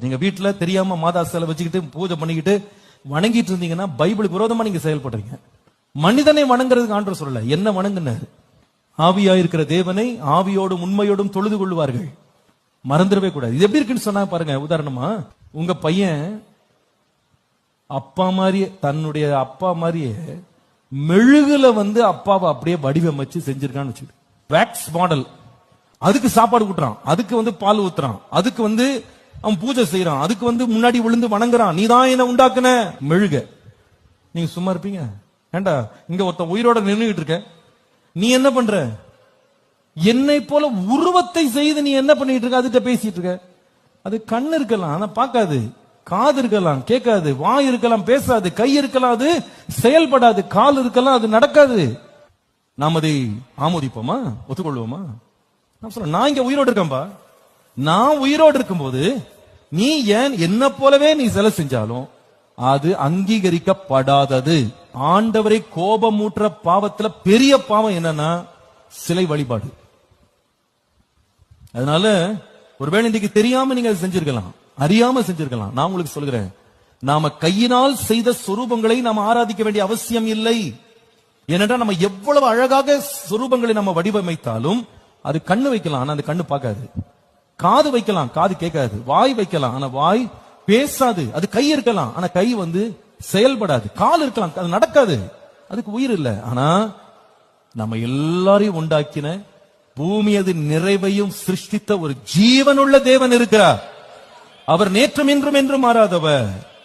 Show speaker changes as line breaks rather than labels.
நீங்க வீட்டுல தெரியாம மாதா சிலை வச்சுக்கிட்டு பூஜை பண்ணிக்கிட்டு வணங்கிட்டு இருந்தீங்கன்னா பைபிளுக்கு விரோதமா நீங்க செயல்படுறீங்க. மனிதனை வணங்குறதுக்கு ஆண்டவர் சொல்லல. என்ன வணங்குனாரு? ஆவியா இருக்கிற தேவனை ஆவியோடும் உண்மையோடும் தொழுது கொள்வார்கள் மறந்துடவே கூடாது. இது எப்படி இருக்குன்னு சொன்னா பாருங்க உதாரணமா உங்க பையன் அப்பா மாதிரியே தன்னுடைய அப்பா மாதிரியே மெழுகுல வந்து அப்பாவை அப்படியே வடிவமைச்சு செஞ்சிருக்கான்னு வச்சுக்கிட்டு வேக்ஸ் மாடல் அதுக்கு சாப்பாடு ஊட்டுறான். அதுக்கு வந்து பால் ஊத்துறான். அதுக்கு வந்து அவன் பூஜை செய்யறான் அதுக்கு வந்து முன்னாடி விழுந்து வணங்குறான். நீதான் என்ன உண்டாக்குன. மெழுக. நீங்க சும்மா இருப்பீங்க. ஏண்டா இங்க ஒருத்தன் உயிரோட நின்றுகிட்டு இருக்க. நீ என்ன பண்ற? என்னை போல உருவத்தை செய்து நீ என்ன பண்ணிட்டு இருக்க? அதுகிட்ட பேசிட்டு இருக்க. அது கண் இருக்கலாம் ஆனா பார்க்காது. காது இருக்கலாம் கேட்காது. வாய் இருக்கலாம் பேசாது. கை இருக்கலாம் அது செயல்படாது. கால் இருக்கலாம் அது நடக்காது. நாம் அதை ஆமோதிப்போமா? ஒத்துக்கொள்வோமா? நான் சொல்றேன் நான் இங்க உயிரோடு இருக்கேன்பா. நான் உயிரோடு இருக்கும்போது நீ ஏன் என்ன போலவே நீ சிலை செஞ்சாலும் அது அங்கீகரிக்கப்படாதது. ஆண்டவரை கோபமூட்டுற பாவத்துல பெரிய பாவம் என்னன்னா சிலை வழிபாடு. அதனால ஒருவேளை இன்னைக்கு தெரியாம நீங்க அதை செஞ்சிருக்கலாம். அறியாம செஞ்சிருக்கலாம். நான் உங்களுக்கு சொல்கிறேன் நாம கையினால் செய்த சொரூபங்களை நாம் ஆராதிக்க வேண்டிய அவசியம் இல்லை. ஏனென்றால் நம்ம எவ்வளவு அழகாக சொரூபங்களை நம்ம வடிவமைத்தாலும் அது கண்ணு வைக்கலாம். ஆனா அந்த கண்ணு பார்க்காது. காது வைக்கலாம். காது கேட்காது. வாய் வைக்கலாம். ஆனா வாய் பேசாது. அது கை இருக்கலாம். ஆனா கை வந்து செயல்படாது. கால் இருக்கலாம். அது நடக்காது. அதுக்கு உயிர் இல்லை. ஆனா நம்ம எல்லாரையும் உண்டாக்கின பூமி அது நிறைவையும் சிருஷ்டித்த ஒரு ஜீவனுள்ள தேவன் இருக்கிறார். அவர் நேற்றும் இன்றும் என்றும் மாறாதவர்.